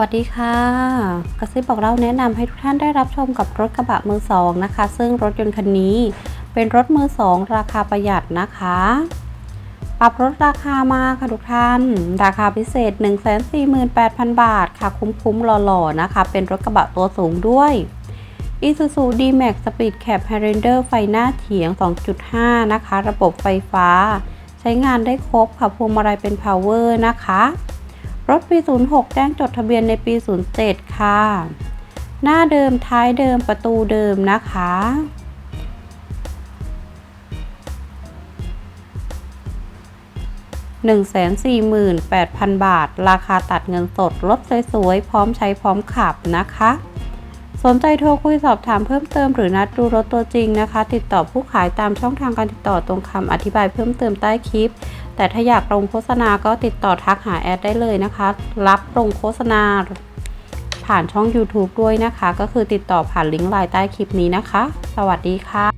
วัสดีค่ะ กระซิบบอกเล่าแนะนำให้ทุกท่านได้รับชมกับรถกระบะมือสองนะคะ ซึ่งรถยนต์คันนี้เป็นรถมือสองราคาประหยัดนะคะ ปรับลดราคามาค่ะทุกท่าน ราคาพิเศษ 148,000 บาทค่ะ คุ้มๆหล่อๆนะคะ เป็นรถกระบะตัวสูงด้วย Isuzu D-Max Speed Cap Highlander ไฟหน้าเฉียง 2.5 นะคะ ระบบไฟฟ้า ใช้งานได้ครบค่ะพวงมาลัยเป็น Power นะคะ รถปี 06 แจ้งจดทะเบียนในปี 07 ค่ะ หน้าเดิมท้ายเดิมประตูเดิมนะคะ 148,000 บาท ราคาตัดเงินสด รถสวยๆ พร้อมใช้พร้อมขับนะคะ สนใจโทรคุยสอบถามเพิ่มเติมหรือนัดดูรถตัวจริงนะคะ ติดต่อผู้ขายตามช่องทางการติดต่อตรงคำอธิบายเพิ่มเติมใต้คลิป แต่ถ้าอยากลงโฆษณาก็ติดต่อทักหาแอดได้เลยนะคะ รับลงโฆษณา ผ่านช่อง YouTube ด้วยนะคะ ก็คือติดต่อผ่านลิงก์ไลน์ใต้คลิปนี้นะคะ สวัสดีค่ะ